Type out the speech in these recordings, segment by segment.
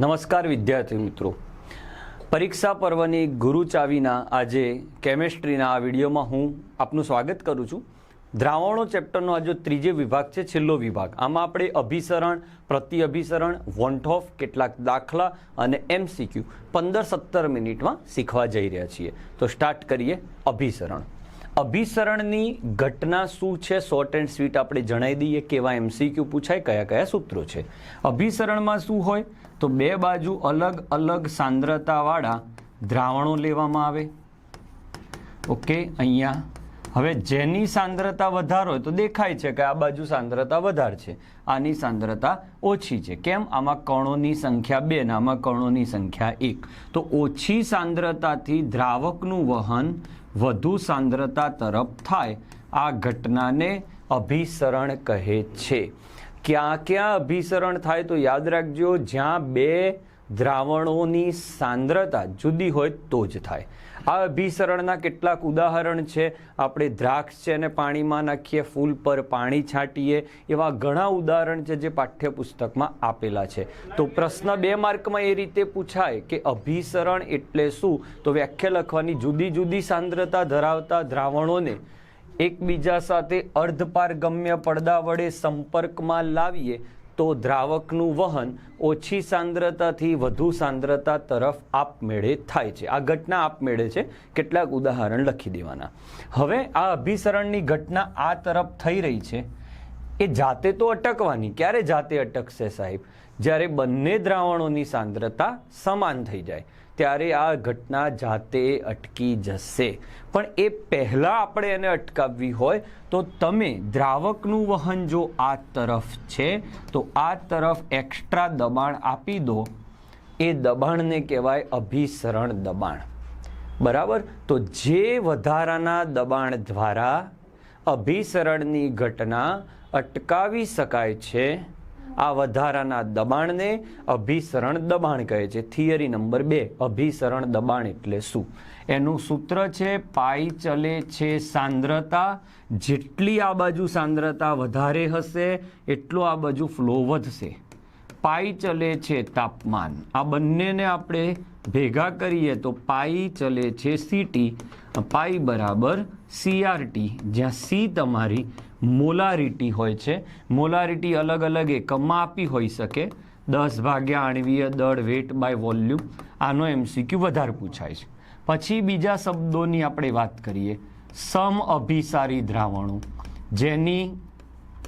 નમસ્કાર વિદ્યાર્થી મિત્રો. પરીક્ષા પર્વની ગુરુ ચાવીના આજે કેમેસ્ટ્રીના આ વિડીયોમાં હું આપનું સ્વાગત કરું છું. દ્રાવણો ચેપ્ટરનો આજે ત્રીજો વિભાગ છે, છેલ્લો વિભાગ. આમાં આપણે અભિસરણ પ્રતિ અભિસરણ વોન્ટોફ કેટલાક દાખલા અને એમસીક્યુ પંદર સત્તર મિનિટમાં શીખવા જઈ રહ્યા છીએ. તો સ્ટાર્ટ કરીએ અભિસરણ. અભિસરણની ઘટના શું છે? શોર્ટ એન્ડ સ્વીટ આપણે જણાવી દઈએ કેવા એમસીક્યુ પૂછાય કયા કયા સૂત્રો છે. અભિસરણમાં શું હોય? તો બે બાજુ અલગ અલગ સાંદ્રતાવાળા દ્રાવણો લેવામાં આવે. ઓકે, અહીંયા. હવે જેની સાંદ્રતા વધારો હોય તો દેખાય છે કે આ બાજુ સાંદ્રતા વધારે છે. આની સાંદ્રતા ઓછી છે. કેમ? આમાં કણોની સંખ્યા બે ને આમાં કણોની સંખ્યા એક. તો ઓછી સાંદ્રતાથી દ્રાવકનું વહન વધુ સાંદ્રતા તરફ થાય. આ ઘટનાને અભિસરણ કહે છે. ક્યાં ક્યાં અભિસરણ થાય તો યાદ રાખજો, જ્યાં બે દ્રાવણોની સાંદ્રતા જુદી હોય તો જ થાય. આ અભિસરણના કેટલાક ઉદાહરણ છે. આપણે દ્રાક્ષ છે એને પાણીમાં નાખીએ, ફૂલ પર પાણી છાંટીએ એવા ઘણા ઉદાહરણ છે જે પાઠ્યપુસ્તકમાં આપેલા છે. તો પ્રશ્ન બે માર્કમાં એ રીતે પૂછાય કે અભિસરણ એટલે શું? તો વ્યાખ્યા લખવાની જુદી જુદી સાંદ્રતા ધરાવતા દ્રાવણોને એકબીજા સાથે અર્ધપારગમ્ય પડદા વડે સંપર્કમાં લાવીએ તો દ્રાવકનું વહન ઓછી સાંદ્રતાથી વધુ સાંદ્રતા તરફ આપમેળે થાય છે. આ ઘટના આપમેળે છે. કેટલાક ઉદાહરણ લખી દેવાના. હવે આ અભિસરણની ઘટના આ તરફ થઈ રહી છે. એ જાતે તો અટકવાની. ક્યારે જાતે અટકશે સાહેબ? જ્યારે બંને દ્રાવણોની સાંદ્રતા સમાન થઈ જાય. ત્યારે આ ઘટના જાતે અટકી જશે. પણ એ પહેલાં આપણે એને અટકાવવી હોય તો તમે દ્રાવકનું વહન જો આ તરફ છે, તો આ તરફ એક્સ્ટ્રા દબાણ આપી દો. એ દબાણને કહેવાય અભિસરણ દબાણ. બરાબર? તો જે વધારાના દબાણ દ્વારા અભિસરણની ઘટના અટકાવી શકાય છે આ વધારાના દબાણને અભિસરણ દબાણ કહે છે. થિયરી નંબર બે, અભિસરણ દબાણ એટલે શું? એનું સૂત્ર છે, પાઈ ચલે છે સાંદ્રતા. જેટલી આ બાજુ સાંદ્રતા વધારે હશે, એટલો આ બાજુ ફ્લો વધશે. પાઈ ચલે છે તાપમાન. આ બંનેને આપણે ભેગા કરીએ તો પાઈ ચલે છે સીટી પાઈ બરાબર સીઆરટી જ્યાં સી તમારી મોલારિટી હોય છે. મોલારિટી અલગ અલગ એકમમાં આપી હોઈ શકે. દસ ભાગ્યા આણવીય દળ વેટ બાય વોલ્યુમ. આનો એમસીક્યુ વધારે પૂછાય છે. પછી બીજા શબ્દોની આપણે વાત કરીએ. સમ અભિસારી દ્રાવણો, જેની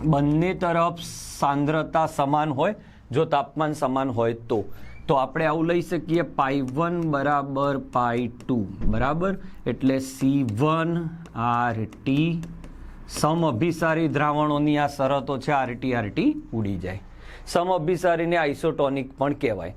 બંને તરફ સાંદ્રતા સમાન હોય, જો તાપમાન સમાન હોય તો. તો આપણે આવું લઈ શકીએ પાઈ વન બરાબર પાઈ ટુ. બરાબર? એટલે સી વન આર ટી સમ અભિસારી દ્રાવણોની આ શરતો છે આરટી આરટી ઉડી જાય. સમ અભિસારીને આઇસોટોનિક પણ કહેવાય.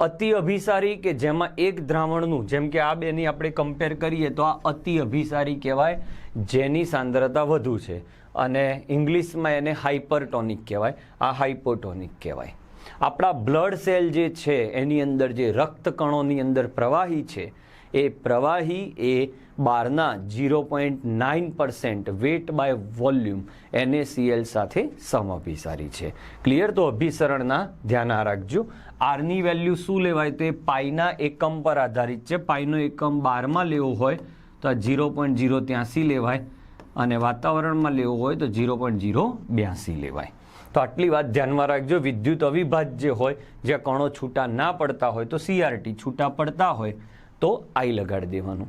અતિ અભિસારી કે જેમાં એક દ્રાવણનું, જેમ કે આ બેની આપણે કમ્પેર કરીએ તો આ અતિ અભિસારી કહેવાય, જેની સાંદ્રતા વધુ છે. અને ઇંગ્લિશમાં એને હાઇપરટોનિક કહેવાય. આ હાઇપોટોનિક કહેવાય. આપણા બ્લડ સેલ જે છે, એની અંદર જે રક્ત કણોની અંદર પ્રવાહી છે, એ પ્રવાહી એ બારના zero point nine percent weight by volume NaCl સાથે સમઅભિસારી છે. ક્લિયર તો અભિસરણના ધ્યાન રાખજો. આરની વેલ્યુ શું લેવાય? તો એ પાઈના એકમ પર આધારિત છે. પાઈનો એકમ બારમાં લેવો હોય તો આ ઝીરો પોઈન્ટ ઝીરો ત્યાંસી લેવાય અને વાતાવરણમાં લેવો હોય તો ઝીરો પોઈન્ટ ઝીરો બ્યાસી લેવાય. તો આટલી વાત ધ્યાનમાં રાખજો. વિદ્યુત અવિભાજ્ય હોય, જ્યાં કણો છૂટા ના પડતા હોય, તો સીઆરટી છૂટા પડતા હોય, તો આઈ લગાડી દેવાનું.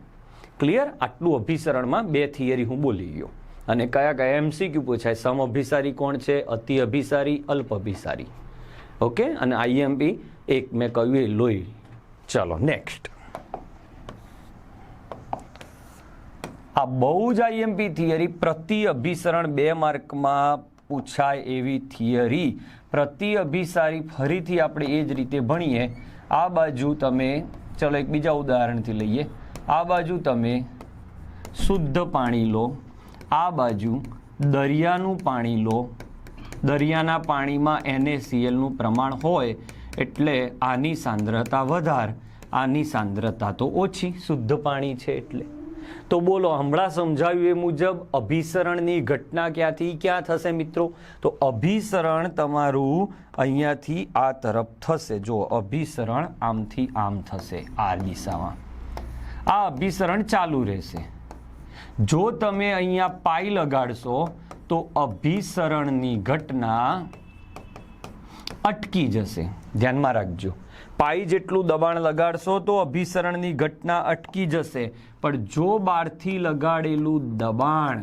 ક્લિયર આટલું અભિસરણમાં બે થિયરી હું બોલી ગયો. અને કયા કયા એમસીક્યુ પૂછાય? સમ અભિસારી કોણ છે? અતિ અભિસારી, અલ્પ અભિસારી. ઓકે અને આઈએમપી એક મેં કહ્યું એ લોહી. ચલો નેક્સ્ટ આ બહુ જ આઈએમપી થિયરી પ્રતિ અભિસરણ બે માર્કમાં પૂછાય એવી થિયરી. પ્રતિ અભિસારી ફરીથી આપણે એ જ રીતે ભણીએ. આ બાજુ તમે, ચલો એક બીજા ઉદાહરણથી લઈએ. આ બાજુ તમે શુદ્ધ પાણી લો. આ બાજુ દરિયાનું પાણી લો. દરિયાના પાણીમાં એનએસીએલનું પ્રમાણ હોય એટલે આની સાંદ્રતા વધાર. આની સાંદ્રતા તો ઓછી. શુદ્ધ પાણી છે એટલે. તો બોલો, હમણાં સમજાવ્યું એ મુજબ અભિસરણની ઘટના ક્યાંથી, ક્યાં થશે મિત્રો? તો અભિસરણ તમારું અહીંયાથી આ તરફ થશે. જો અભિસરણ આમથી આમ થશે આ દિશામાં. આ અભિસરણ ચાલુ રહેશે. જો તમે અહીંયા પાઈ લગાડશો, તો અભિસરણની ઘટના અટકી જશે. ધ્યાનમાં રાખજો. પાઈ જેટલું દબાણ લગાડશો, તો અભિસરણની ઘટના અટકી જશે. પણ જો બહારથી લગાડેલું દબાણ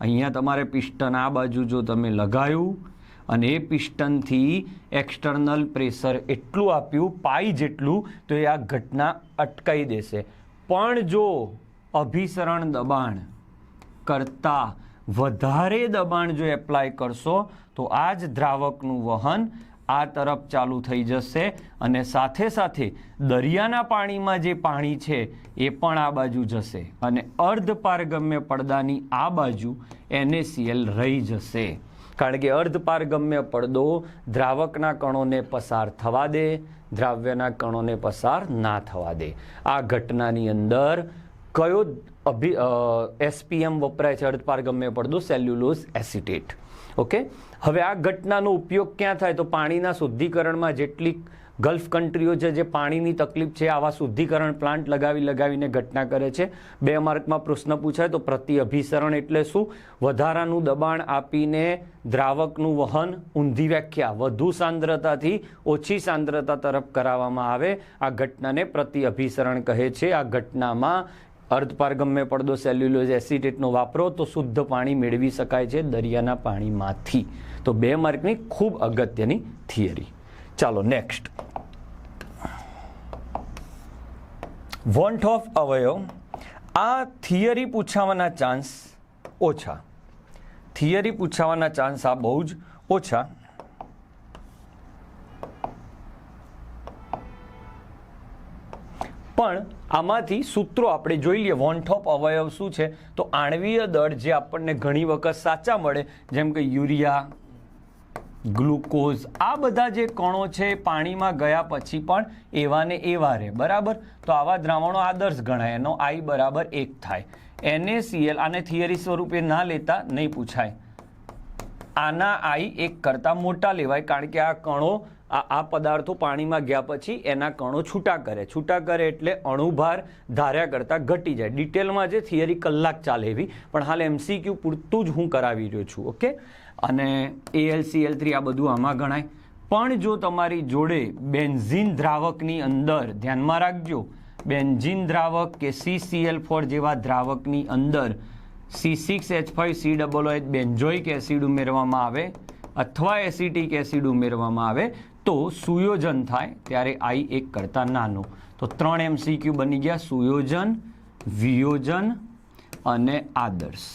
અહીંયા તમારે પિસ્ટન આ બાજુ જો તમે લગાયું અને એ પિસ્ટનથી એક્સટર્નલ પ્રેશર એટલું આપ્યું, પાઈ જેટલું, તો એ આ ઘટના અટકાઈ દેશે. પણ જો અભિસરણ દબાણ કરતાં વધારે દબાણ જો એપ્લાય કરશો, તો આ જ દ્રાવકનું વહન આ તરફ ચાલુ થઈ જશે અને સાથે સાથે દરિયાના પાણીમાં જે પાણી છે એ પણ આ બાજુ જશે અને અર્ધપારગમ્ય પડદાની આ બાજુ એનએસીએલ રહી જશે. કારણ કે અર્ધપારગમ્ય પડદો દ્રાવકના કણોને પસાર થવા દે, દ્રાવ્યના કણોને પસાર ના થવા દે. આ ઘટનાની અંદર કયો અભિ એસપીએમ વપરાય છે અર્ધપારગમ્ય પડદો? Cellulose acetate. ઓકે? હવે આ ઘટનાનો ઉપયોગ ક્યાં થાય? તો પાણીના શુદ્ધિકરણમાં જેટલી ગલ્ફ કન્ટ્રીઓ છે, જે પાણીની તકલીફ છે, આવા શુદ્ધિકરણ પ્લાન્ટ લગાવી લગાવીને ઘટના કરે છે. બે માર્કમાં પ્રશ્ન પૂછાય, તો પ્રતિ અભિસરણ એટલે શું? વધારાનું દબાણ આપીને દ્રાવકનું વહન, ઊંધી વ્યાખ્યા, વધુ સાંદ્રતાથી ઓછી સાંદ્રતા તરફ કરાવવામાં આવે. આ ઘટનાને પ્રતિ અભિસરણ કહે છે. આ ઘટનામાં અર્ધપારગમ્ય પડદો સેલ્યુલોઝ એસિટેટનો વાપરો તો શુદ્ધ પાણી મેળવી શકાય છે દરિયાના પાણીમાંથી. તો બે માર્કની ખૂબ અગત્યની થિયરી. ચાલો નેક્સ્ટ વોન્ટ ઓફ અવયવ. આ થિયરી પૂછાવાના ચાન્સ ઓછા. થિયરી પૂછાવાના ચાન્સ આ બહુ જ ઓછા. પણ આમાંથી સૂત્રો આપણે જોઈ લઈએ. વોન્ટ ઓફ અવયવ શું છે? તો આણવીય દળ જે આપણને ઘણી વખત સાચા મળે, જેમ કે યુરિયા, ગ્લુકોઝ, આ બધા જે કણો છે પાણીમાં ગયા પછી પણ એવા ને એવા રહે. બરાબર? તો આવા દ્રાવણો આદર્શ ગણાય. એનો આઈ બરાબર એક થાય. એનએસીએલ આને થિયરી સ્વરૂપે ના લેતા નહીં પૂછાય. આના આઈ એક કરતાં મોટા લેવાય. કારણ કે આ કણો આ આ પદાર્થો પાણીમાં ગયા પછી એના કણો છૂટા કરે. છૂટા કરે એટલે અણુભાર ધાર્યા કરતાં ઘટી જાય. ડિટેલમાં જે થિયરી કલાક ચાલે એવી, પણ હાલ એમસીક્યુ પૂરતું જ હું કરાવી રહ્યો છું, ઓકે? અને એલસીએલ થ્રી આ બધું આમાં ગણાય. પણ જો તમારી જોડે બેન્ઝીન દ્રાવકની અંદર, ધ્યાનમાં રાખજો, બેન્ઝીન દ્રાવક કે સીસીએલ ફોર જેવા દ્રાવકની અંદર C six H five C double H benzoic acid ઉમેરવામાં આવે અથવા એસિટિક એસિડ ઉમેરવામાં આવે તો સુયોજન થાય ત્યારે આઈ એક કરતાં નાનું. તો ત્રણ એમસીક્યુ બની ગયા, સુયોજન, વિયોજન અને આદર્શ.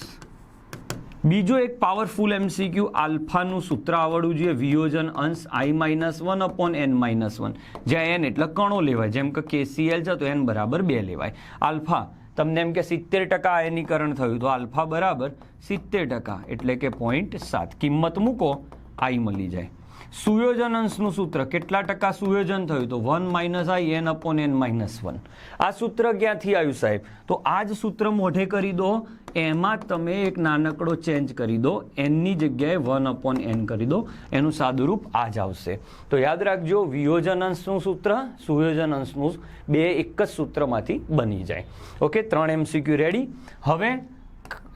બીજો એક પાવરફુલ એમસીક્યુ આલ્ફાનું સૂત્ર આવડવું જોઈએ, વિયોજન અંશ i minus one upon n minus one. જ્યાં એન એટલે કણો લેવાય, જેમ કે કેસીએલ છે તો એન બરાબર બે લેવાય. આલ્ફા, તમને એમ કે સિત્તેર ટકા આયનીકરણ થયું, તો આલ્ફા બરાબર સિત્તેર ટકા, એટલે કે પોઈન્ટ સાત. કિંમત મૂકો, આઈ મળી જાય. સુયોજન અંશનું સૂત્ર. કેટલા ટકા સુયોજન થયું? તો one minus i, n upon n minus one. આ સૂત્ર ક્યાંથી આવ્યું સાહેબ? તો આ જ સૂત્ર મોઢે કરી દો. એમાં તમે એક નાનકડો ચેન્જ કરી દો. એનની જગ્યાએ વન અપોન એન કરી દો. એનું સાદુરૂપ આ જ આવશે. તો યાદ રાખજો, વિયોજન અંશનું સૂત્ર, સુયોજન અંશનું બે એક જ સૂત્રમાંથી બની જાય. ઓકે ત્રણ એમસીક્યુ રેડી હવે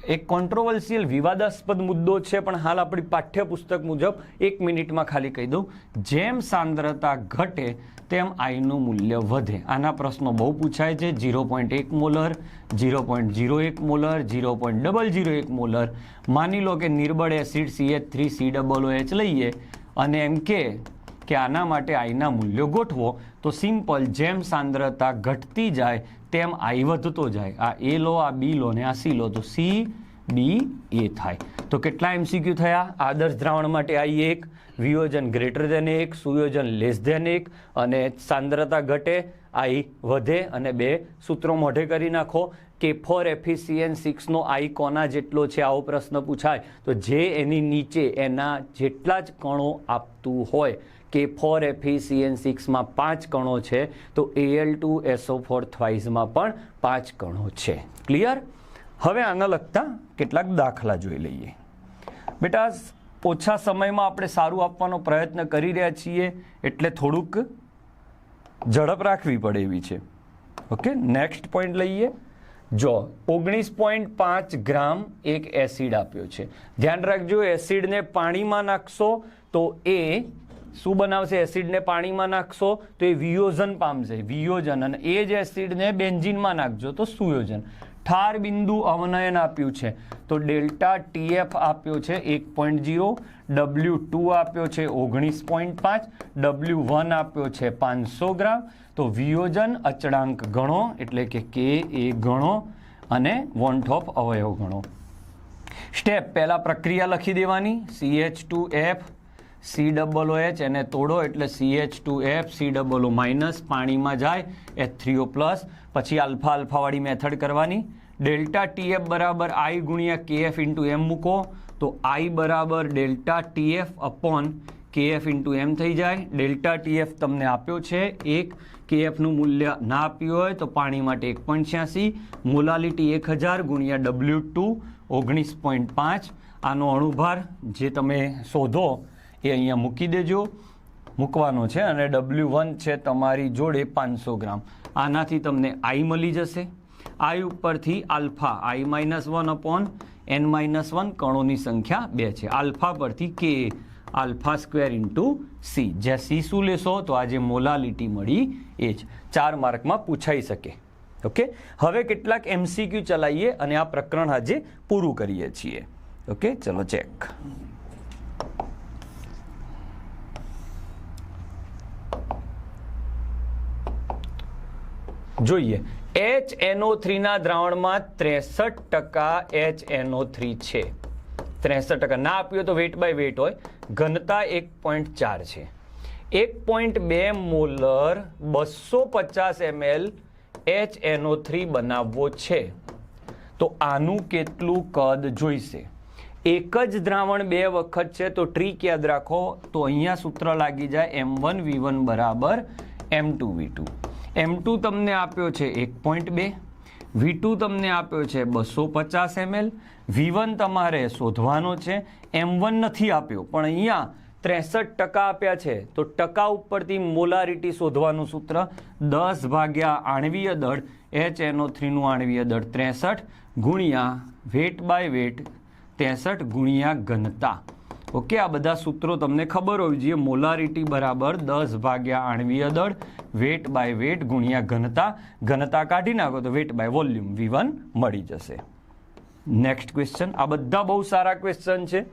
એક કોન્ટ્રોવર્સિયલ વિવાદાસ્પદ મુદ્દો છે, પણ હાલ આપણી પાઠ્યપુસ્તક મુજબ એક મિનિટમાં ખાલી કહી દઉં. જેમ સાંદ્રતા ઘટે, તેમ આઈનું મૂલ્ય વધે. આના પ્રશ્નો બહુ પૂછાય છે. ઝીરો પોઈન્ટ એક મોલર, ઝીરો પોઈન્ટ ઝીરો એક molar, zero point double zero એક મોલર. માની લો કે નિર્બળ acid C H three C double H લઈએ અને એમ કે કે આના માટે આઈના મૂલ્યો ગોઠવો, તો સિમ્પલ જેમ સાંદ્રતા ઘટતી જાય, તેમ આઈ વધતો જાય. આ એ લો, આ બી લો ને આ સી લો, તો સી, બી, એ થાય. તો કેટલા એમસીક્યુ થયા? આદર્શ દ્રાવણ માટે આઈ એક, વિયોજન ગ્રેટર દેન એક, સુયોજન લેસ દેન એક, અને સાંદ્રતા ઘટે, આઈ વધે, અને બે સૂત્રો મોઢે કરી નાખો. કે ફોર એફિસિયન સિક્સનો આઈ કોના જેટલો છે, આવો પ્રશ્ન પૂછાય. તો જે એની નીચે એના જેટલા જ કણો આપતું હોય, કે ફોર એફી સિક્સમાં પાંચ કણો છે, તો એએલ ટુ એસઓ ફોર થ્વાઇઝમાં પણ પાંચ કણો છે. ક્લિયર હવે આના લગતા કેટલાક દાખલા જોઈ લઈએ. બેટા, ઓછા સમયમાં આપણે સારું આપવાનો પ્રયત્ન કરી રહ્યા છીએ, એટલે થોડુંક ઝડપ રાખવી પડે એવી છે. ઓકે નેક્સ્ટ પોઈન્ટ લઈએ. જો ઓગણીસ પોઈન્ટ પાંચ ગ્રામ એક એસિડ આપ્યો છે. ધ્યાન રાખજો, એસિડને પાણીમાં નાખશો તો એ શું બનાવશે? એસિડને પાણીમાં નાખશો તો એ વિયોજન પામશે. વિયોજન. અને એ જ એસિડને બેન્ઝીનમાં નાખજો તો સુયોજન. ઠાર બિંદુ અવનયન આપ્યું છે. તો ડેલ્ટા ટીએફ આપ્યો છે એક પોઈન્ટ જીરો. ડબલ્યુ ટુ આપ્યો છે ઓગણીસ પોઈન્ટ પાંચ. ડબલ્યુ વન આપ્યો છે પાંચસો ગ્રામ. તો વિયોજન અચળાંક ગણો, એટલે કે કે એ ગણો અને વોન્ટ ઓફ અવયવ ગણો. સ્ટેપ. પહેલાં પ્રક્રિયા લખી દેવાની. C H two F C double O H એને તોડો એટલે C H two F C double O minus, પાણીમાં જાય એચ થ્રીઓ પ્લસ પછી આલ્ફા આલ્ફાવાળી મેથડ કરવાની. ડેલ્ટા ટીએફ બરાબર આઈ ગુણ્યા કેએફ ઇન્ટુ એમ મૂકો, તો આઈ બરાબર delta TF upon KF into M થઈ જાય. ડેલ્ટા ટીએફ તમને આપ્યો છે એક કેએફનું મૂલ્ય ના આપ્યું હોય તો પાણી માટે એક પોઈન્ટ છ્યાસી, મોલાલિટી એક હજાર ગુણ્યા ડબલ્યુ ટુ ઓગણીસ પોઈન્ટ પાંચ. આનો અણુભાર જે તમે શોધો એ અહીંયા મૂકી દેજો. મૂકવાનો છે અને ડબલ્યુ વન છે તમારી જોડે પાંચસો ગ્રામ. આનાથી તમને આઈ મળી જશે. આઈ ઉપરથી alpha i minus one upon n minus one કણોની સંખ્યા બે છે. આલ્ફા પરથી કે આલ્ફા સ્ક્વેર ઇન્ટુ સી જ્યાં સી શું લેશો? તો આજે મોલાલિટી મળી એ જ. ચાર માર્કમાં પૂછાઈ શકે. ઓકે? હવે કેટલાક એમસીક્યુ ચલાવીએ અને આ પ્રકરણ આજે પૂરું કરીએ છીએ. ઓકે? ચલો ચેક જોઈએ. એચ એનઓ થ્રીના દ્રાવણમાં ત્રેસઠ ટકા એચ એનઓ થ્રી છે. ત્રેસઠ ટકા. ના આપ્યું તો વેટ બાય વેટ હોય. ઘનતા એક પોઈન્ટ ચાર છે. એક પોઈન્ટ બે મોલર બસો પચાસ એમએલ એચ એનઓ થ્રી બનાવવો છે. તો આનું કેટલું કદ જોઈશે? એક જ દ્રાવણ બે વખત છે, તો ટ્રીક યાદ રાખો, તો અહીંયા સૂત્ર લાગી જાય એમ વન વી વન બરાબર M two V two. M two તમને આપ્યો છે એક પોઈન્ટ બે વી ટુ તમને આપ્યો છે બસો પચાસ એમએલ વી વન તમારે શોધવાનો છે એમ વન નથી આપ્યો, પણ અહીંયા ત્રેસઠ ટકા આપ્યા છે. તો ટકા ઉપરથી મોલારિટી શોધવાનું સૂત્ર, દસ ભાગ્યા આણવીય દળ એચ એનો થ્રીનું આણવીય દળ ત્રેસઠ ગુણ્યા વેટ બાય વેટ ત્રેસઠ ગુણ્યા ઘનતા. ઓકે, આ બધા સૂત્રો તમને ખબર હોવી જોઈએ. મોલારિટી બરાબર દસ ભાગ્યા આણવીય દળ વેટ બાય વેટ ગુણ્યા ઘનતા. ઘનતા કાઢી નાખો તો વેટ બાય વોલ્યુમ વી મળી જશે. નેક્સ્ટ ક્વેશ્ચન આ બધા બહુ સારા ક્વેશ્ચન છે.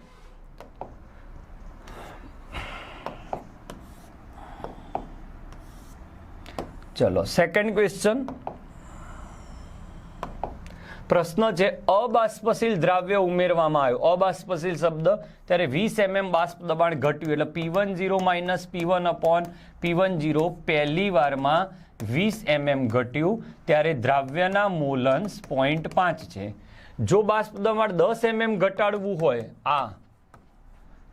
ચલો સેકન્ડ ક્વેશ્ચન પ્રશ્ન છે, અબાષ્પશીલ દ્રાવ્ય ઉમેરવામાં આવ્યું. અબાષ્પશીલ શબ્દ ત્યારે વીસ એમએમ બાષ્પ દબાણ ઘટ્યું એટલે P one zero minus P one upon P one zero પહેલી વારમાં વીસ એમએમ ઘટ્યું, ત્યારે દ્રાવ્યના મોલન્સ પોઈન્ટ પાંચ છે. જો બાષ્પ દબાણ દસ એમએમ ઘટાડવું હોય, આ,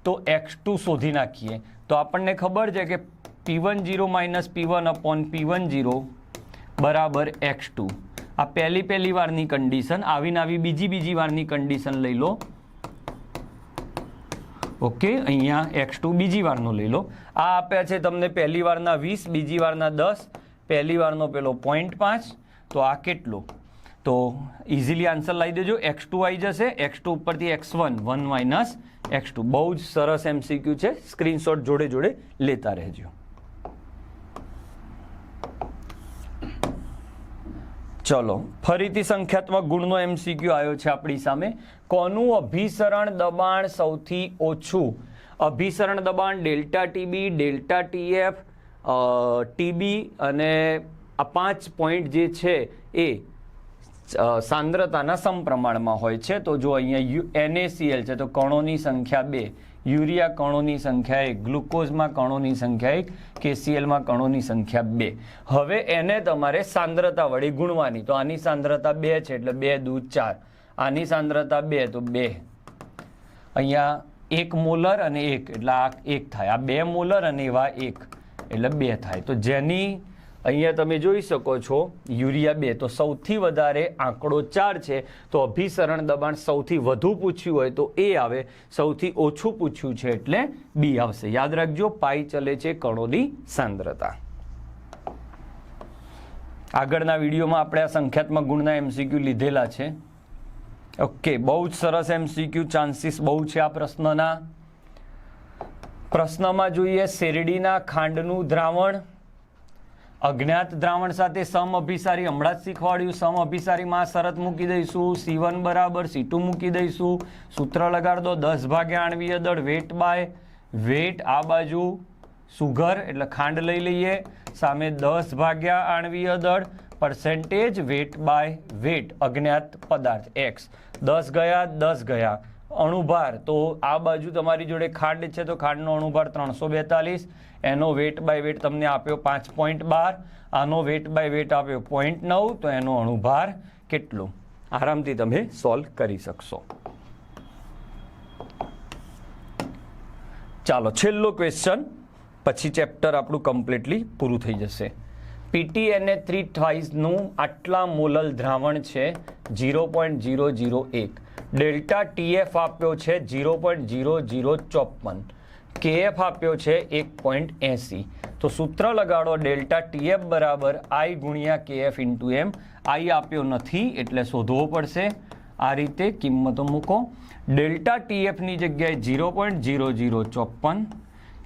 તો એક્સ ટુ શોધી નાખીએ. તો આપણને ખબર છે કે P one zero minus P one upon P one zero બરાબર એક્સ ટુ. આ પહેલી પહેલી વારની કન્ડિશન આવીને આવી બીજી બીજી વારની કન્ડિશન લઈ લો. ઓકે અહીંયા એક્સ ટુ બીજી વારનો લઈ લો. આ આપ્યા છે તમને પહેલી વારના વીસ, બીજી વારના દસ, પહેલી વારનો પેલો પોઈન્ટ પાંચ. તો આ કેટલો? તો ઇઝીલી આન્સર લાવી દેજો. એક્સ ટુ આવી જશે. એક્સ ટુ ઉપરથી X one one minus X two બહુ જ સરસ એમસીક્યુ છે. સ્ક્રીનશોટ જોડે જોડે લેતા રહેજો. ચલો, ફરીથી સંખ્યાત્મક ગુણનો એમસીક્યુ આવ્યો છે આપણી સામે. કોનું અભિસરણ દબાણ સૌથી ઓછું? અભિસરણ દબાણ delta TB, delta TF TB અને આ પાંચ પોઈન્ટ જે છે એ સાંદ્રતાના સમપ્રમાણમાં હોય છે. તો જો અહીંયા યુ એનએસીએલ છે, તો કણોની સંખ્યા બે. યુરિયા કણોની સંખ્યા એક, ગ્લુકોઝમાં કણોની સંખ્યા એક, કેસીએલમાં કણોની સંખ્યા બે. હવે એને તમારે સાંદ્રતા વળી ગુણવાની. તો આની સાંદ્રતા બે છે એટલે બે દૂ ચાર. આની સાંદ્રતા બે, તો બે. અહીંયા એક મોલર અને એક, એટલે આ એક થાય. આ બે મોલર અને એવા એક, એટલે બે થાય. તો જેની અહીંયા તમે જોઈ શકો છો, યુરિયા બે તો સૌથી વધારે આંકડો ચાર છે. તો અભિસરણ દબાણ સૌથી વધુ પૂછ્યું હોય તો એ આવે, સૌથી ઓછું પૂછ્યું છે એટલે બી આવશે. યાદ રાખજો, પાઈ ચલે છે કણોની સાંદ્રતા. આગળના વિડીયોમાં આપણે આ સંખ્યાત્મક ગુણના એમસીક્યુ લીધેલા છે. ઓકે, બહુ જ સરસ એમસીક્યુ ચાન્સીસ બહુ છે આ પ્રશ્નના. પ્રશ્નમાં જોઈએ શેરડીના ખાંડનું દ્રાવણ. અજ્ઞાત દ્રાવણ સાથે સમ અભિસારી હમણાં જ શીખવાડ્યું. સમ અભિસારીમાં શરત મૂકી દઈશું સી વન બરાબર સી ટુ મૂકી દઈશું. સૂત્ર લગાડ દો દસ ભાગ્યા આણવીય દળ, વેટ બાય વેટ. આ બાજુ સુગર એટલે ખાંડ લઈ લઈએ. સામે દસ ભાગ્યા આણવીય દળ પર્સેન્ટેજ વેટ બાય વેટ, અજ્ઞાત પદાર્થ એક્સ દસ ગયા દસ ગયા. અણુભાર, તો આ બાજુ તમારી જોડે ખાંડ છે, તો ખાંડનો અણુભાર ત્રણસો બેતાલીસ. એનો વેટ બાય વેટ તમને આપ્યો પાંચ પોઈન્ટ બાર, આનો વેટ બાય વેટ આપ્યો પોઈન્ટ નવ, તો એનો અણુભાર કેટલો? આરામથી તમે સોલ્વ કરી શકશો. ચાલો, છેલ્લો ક્વેશ્ચન પછી ચેપ્ટર આપણું કમ્પ્લીટલી પૂરું થઈ જશે. પીટીએનએ થ્રી ટ્વાઇઝનું આટલા મોલલ દ્રાવણ છે ઝીરો પોઈન્ટ ઝીરો ઝીરો એક. ડેલ્ટા ટીએફ આપ્યો છે ઝીરો પોઈન્ટ ઝીરો ઝીરો ચોપન. કેએફ આપ્યો છે એક પોઈન્ટ એંસી. તો સૂત્ર લગાડો ડેલ્ટા ટીએફ બરાબર આઈ ગુણ્યા કેએફ ઇન્ટુ એમ. આઈ આપ્યો નથી, એટલે શોધવો પડશે. આ રીતે કિંમતો મૂકો. ડેલ્ટા ટીએફની જગ્યાએ ઝીરો પોઈન્ટ ઝીરો ઝીરો ચોપન.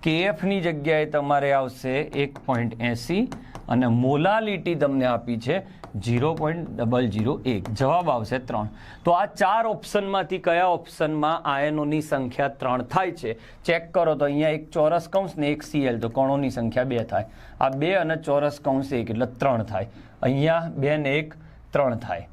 કેએફની જગ્યાએ તમારે આવશે એક પોઈન્ટ એંસી. અને મોલાલિટી તમને આપી છે ઝીરો પોઈન્ટ ડબલ ઝીરો એક. જવાબ આવશે ત્રણ. તો આ ચાર ઓપ્શનમાંથી કયા ઓપ્શનમાં આયનોની સંખ્યા ત્રણ થાય છે? ચેક કરો તો અહીંયા એક ચોરસ કૌંસ ને એક સીએલ, તો કણોની સંખ્યા બે થાય. આ બે અને ચોરસ કૌંસ એક, એટલે ત્રણ થાય. અહીંયા બે ને એક ત્રણ થાય.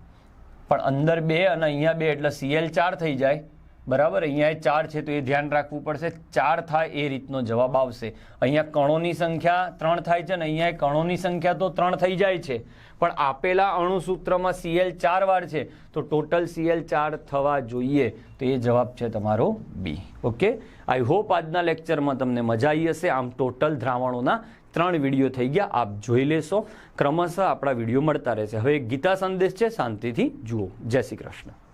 પણ અંદર બે અને અહીંયા બે, એટલે સીએલ ચાર થઈ જાય. બરાબર? અહીંયા ચાર છે, તો એ ધ્યાન રાખવું પડશે. ચાર થાય એ રીતનો જવાબ આવશે. અહીંયા કણોની સંખ્યા ત્રણ થાય છે ને અહીંયા કણોની સંખ્યા તો ત્રણ થઈ જાય છે. પણ આપેલા અણુસૂત્રમાં સીએલ ચાર વાર છે, તો ટોટલ સીએલ ચાર થવા જોઈએ. તો એ જવાબ છે તમારો બી. ઓકે? આઈ હોપ આજના લેક્ચરમાં તમને મજા આવી હશે. આમ ટોટલ દ્રાવણોના ત્રણ વીડિયો થઈ ગયા. આપ જોઈ લેશો. ક્રમશઃ આપણા વીડિયો મળતા રહેશે. હવે ગીતા સંદેશ છે. શાંતિથી જુઓ. જય શ્રી કૃષ્ણ.